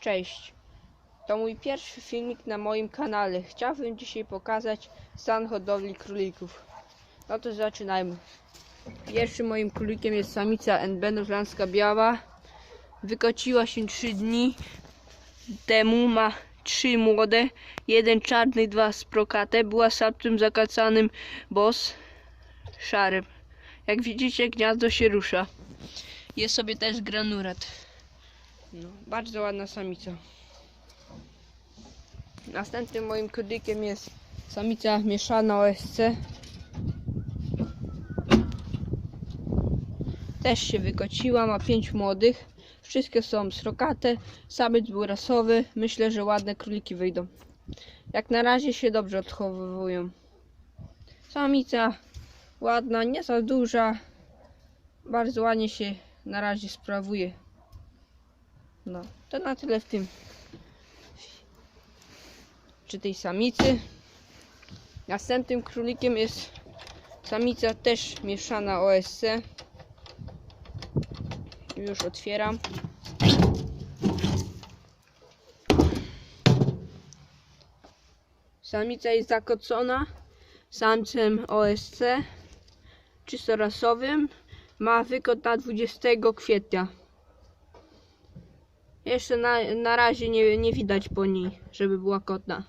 Cześć. To mój pierwszy filmik na moim kanale. Chciałbym dzisiaj pokazać stan hodowli królików. No to zaczynajmy. Pierwszym moim królikiem jest samica NB Nożlandzka Biała. Wykociła się 3 dni temu. Ma 3 młode. Jeden czarny, dwa sprokate. Była samcem zakacanym bos szarym. Jak widzicie gniazdo się rusza. Jest sobie też granurat. No, bardzo ładna samica. Następnym moim królikiem jest samica mieszana OSC. Też się wykociła, ma pięć młodych. Wszystkie są srokate, samiec był rasowy. Myślę, że ładne króliki wyjdą. Jak na razie się dobrze odchowują. Samica ładna, nie za duża. Bardzo ładnie się na razie sprawuje. No, to na tyle w tym. Czy tej samicy. Następnym królikiem jest samica też mieszana OSC. Już otwieram. Samica jest zakocona samcem OSC czysto rasowym. Ma wykot na 20 kwietnia. Jeszcze na, na razie nie, nie widać po niej, żeby była kotna.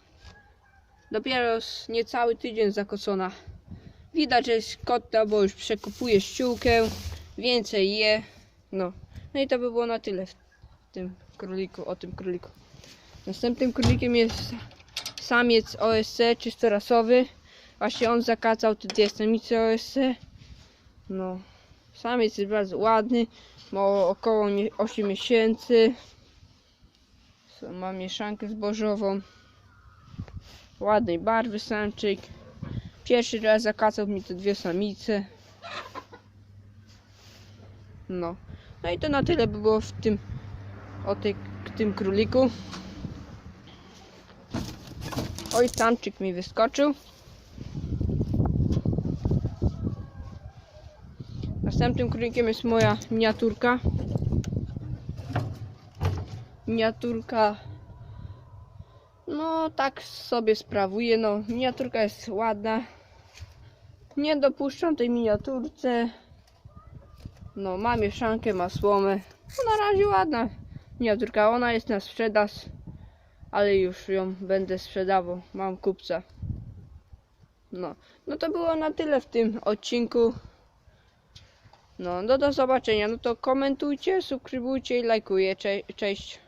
Dopiero niecały tydzień zakocona. Widać, że jest kotna, bo już przekopuje ściółkę, więcej je. No. no i to by było na tyle w tym króliku, o tym króliku. Następnym królikiem jest samiec OSC, czysto rasowy. Właśnie on zakacał te dwie samice OSC. No. Samiec jest bardzo ładny, ma około mie- 8 miesięcy. Co, Ma mieszankę zbożową. Ładnej barwy samczyk. Pierwszy raz zakacał mi te dwie samice. No. No i to na tyle by było w tym o tej, tym króliku. Oj, samczyk mi wyskoczył. Następnym królikiem jest moja miniaturka. Miniaturka. No, tak sobie sprawuje. No, miniaturka jest ładna. Nie dopuszczam tej miniaturce. No, ma mieszankę, ma słomę. No, na razie ładna miniaturka. Ona jest na sprzedaż, ale już ją będę sprzedawał. Mam kupca. No, no to było na tyle w tym odcinku. No, no do zobaczenia. No to komentujcie, subskrybujcie i lajkujcie. Cze- Cześć.